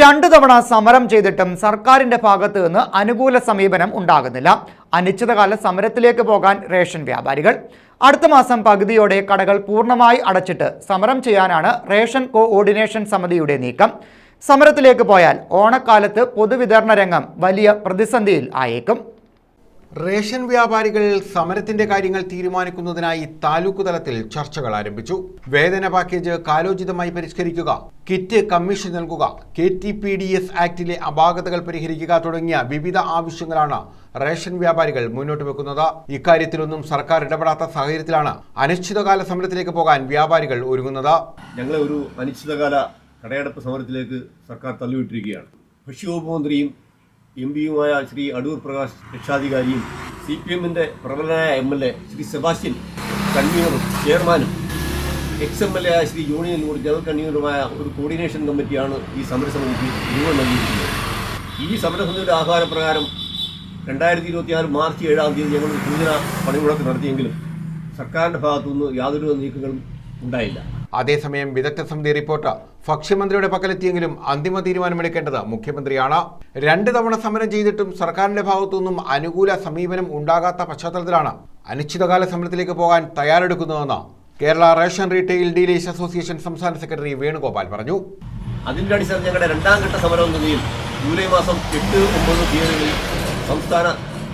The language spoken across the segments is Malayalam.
രണ്ടു തവണ സമരം ചെയ്തിട്ടും സർക്കാരിന്റെ ഭാഗത്തു നിന്ന് അനുകൂല സമീപനം ഉണ്ടാകുന്നില്ല. അനിശ്ചിതകാല സമരത്തിലേക്ക് പോകാൻ റേഷൻ വ്യാപാരികൾ. അടുത്ത മാസം പകുതിയോടെ കടകൾ പൂർണമായി അടച്ചിട്ട് സമരം ചെയ്യാനാണ് റേഷൻ കോഓർഡിനേഷൻ സമിതിയുടെ നീക്കം. സമരത്തിലേക്ക് പോയാൽ ഓണക്കാലത്ത് പൊതുവിതരണ രംഗം വലിയ പ്രതിസന്ധിയിൽ ആയേക്കും. റേഷൻ വ്യാപാരികൾ സമരത്തിന്റെ കാര്യങ്ങൾ തീരുമാനിക്കുന്നതിനായി താലൂക്ക് തലത്തിൽ ചർച്ചകൾ ആരംഭിച്ചു. വേതന പാക്കേജ് കാലോചിതമായി പരിഷ്കരിക്കുക. കിറ്റ് കമ്മീഷൻ നൽകുക. K T P D S ആക്ടിലെ അപാകതകൾ പരിഹരിക്കുക തുടങ്ങിയ വിവിധ ആവശ്യങ്ങളാണ് റേഷൻ വ്യാപാരികൾ മുന്നോട്ട് വെക്കുന്നത്. ഇക്കാര്യത്തിലൊന്നും സർക്കാർ ഇടപെടാത്ത സാഹചര്യത്തിലാണ് അനിശ്ചിതകാല സമരത്തിലേക്ക് പോകാൻ വ്യാപാരികൾ ഒരുങ്ങുന്നത്. ഞങ്ങളെ ഒരു അനിശ്ചിതകാല കടയടപ്പ് സമരത്തിലേക്ക് സർക്കാർ തള്ളിവിട്ടിരിക്കുകയാണ്. ഭക്ഷ്യവകുപ്പ് മന്ത്രിയും എം പിയുമായ ശ്രീ അടൂർ പ്രകാശ് രക്ഷാധികാരിയും സി പി എമ്മിന്റെ പ്രബലനായ M L A Shri Sebastian കൺവീനറും ചെയർമാനും എക്സ് എം എൽ എ ആയ ശ്രീ ജോണി നെല്ലൂർ ജനറൽ കൺവീനറുമായ ഒരു കോർഡിനേഷൻ കമ്മിറ്റിയാണ് ഈ സമരസമിതിക്ക് രൂപം നൽകിയിരിക്കുന്നത്. ഈ സമരസമിതിയുടെ ആഹ്വാനപ്രകാരം രണ്ടായിരത്തി ഇരുപത്തിയാറ് മാർച്ച് ഏഴാം തീയതി ഞങ്ങൾ സൂചന പണിമുടക്ക് നടത്തിയെങ്കിലും സർക്കാരിന്റെ ഭാഗത്തുനിന്ന് യാതൊരു നീക്കങ്ങളും ഉണ്ടായില്ല. അതേസമയം വിദഗ്ധ സമിതി റിപ്പോർട്ട് ഭക്ഷ്യമന്ത്രിയുടെ പക്കലെത്തിയെങ്കിലും അന്തിമ തീരുമാനമെടുക്കേണ്ടത് മുഖ്യമന്ത്രിയാണ്. രണ്ട് തവണ സമരം ചെയ്തിട്ടും സർക്കാരിന്റെ ഭാഗത്തുനിന്നും അനുകൂല സമീപനം ഉണ്ടാകാത്ത പശ്ചാത്തലത്തിലാണ് അനിശ്ചിതകാല സമരത്തിലേക്ക് പോകാൻ തയ്യാറെടുക്കുന്നതെന്ന് Kerala ration retail dealers association സംസ്ഥാന സെക്രട്ടറി വേണുഗോപാൽ പറഞ്ഞു. അതിന്റെ അടിസ്ഥാനത്തിൽ ഞങ്ങളുടെ രണ്ടാം ഘട്ട സമരം നിലയിൽ ജൂലൈ മാസം എട്ട് ഒമ്പത് തീയതികളിൽ സംസ്ഥാന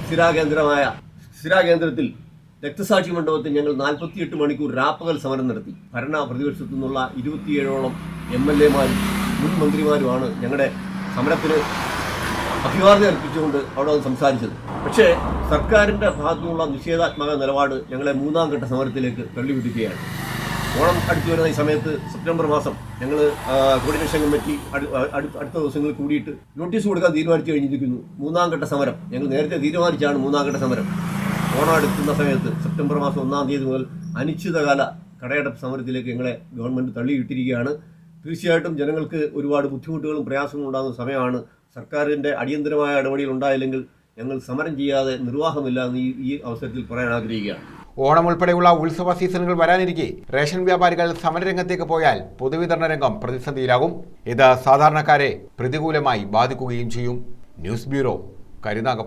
സ്ഥിരാകേന്ദ്രമായ സ്ഥിരാകേന്ദ്രത്തിൽ രക്തസാക്ഷി മണ്ഡപത്തിൽ ഞങ്ങൾ നാൽപ്പത്തിയെട്ട് മണിക്കൂർ രാപ്പകൽ സമരം നടത്തി. ഭരണ പ്രതിപക്ഷത്തു നിന്നുള്ള ഇരുപത്തിയേഴോളം എം എൽ എമാരും മുൻ മന്ത്രിമാരുമാണ് ഞങ്ങളുടെ സമരത്തിന് അഭിവാദ്യം അർപ്പിച്ചുകൊണ്ട് അവിടെ വന്ന് സംസാരിച്ചത്. പക്ഷേ സർക്കാരിന്റെ ഭാഗത്തുനിന്നുള്ള നിഷേധാത്മക നിലപാട് ഞങ്ങളെ മൂന്നാം ഘട്ട സമരത്തിലേക്ക് തള്ളിവിടുകയാണ് ഓണം അടുത്തു വരുന്ന ഈ സമയത്ത് സെപ്റ്റംബർ മാസം ഞങ്ങൾ കോർഡിനേഷൻ കമ്മിറ്റി അടു- അടു- അടുത്ത ദിവസങ്ങളിൽ കൂടിയിട്ട് നോട്ടീസ് കൊടുക്കാൻ തീരുമാനിച്ചു കഴിഞ്ഞിരിക്കുന്നു. മൂന്നാം ഘട്ട സമരം. ഞങ്ങൾ നേരത്തെ തീരുമാനിച്ചാണ് മൂന്നാം ഘട്ട സമരം. ഓണം അടുക്കുന്ന സമയത്ത് സെപ്റ്റംബർ മാസം ഒന്നാം തീയതി മുതൽ അനിശ്ചിതകാല കടയടപ്പ് സമരത്തിലേക്ക് ഞങ്ങളെ ഗവൺമെന്റ് തള്ളിയിട്ടിരിക്കുകയാണ്. തീർച്ചയായിട്ടും ജനങ്ങൾക്ക് ഒരുപാട് ബുദ്ധിമുട്ടുകളും പ്രയാസങ്ങളും ഉണ്ടാകുന്ന സമയമാണ് സർക്കാരിന്റെ അടിയന്തരമായ ഇടപെടൽ ഉണ്ടായില്ലെങ്കിൽ ഞങ്ങൾ സമരം ചെയ്യാതെ നിർവാഹമില്ല എന്ന് ഈ അവസരത്തിൽ പറയാൻ ആഗ്രഹിക്കുകയാണ്. ഓണം ഉൾപ്പെടെയുള്ള ഉത്സവ സീസണുകൾ വരാനിരിക്കെ റേഷൻ വ്യാപാരികൾ സമരരംഗത്തേക്ക് പോയാൽ പൊതുവിതരണ രംഗം പ്രതിസന്ധിയിലാകും. ഇത് സാധാരണക്കാരെ പ്രതികൂലമായി ബാധിക്കുകയും ചെയ്യും. News bureau Karunagappally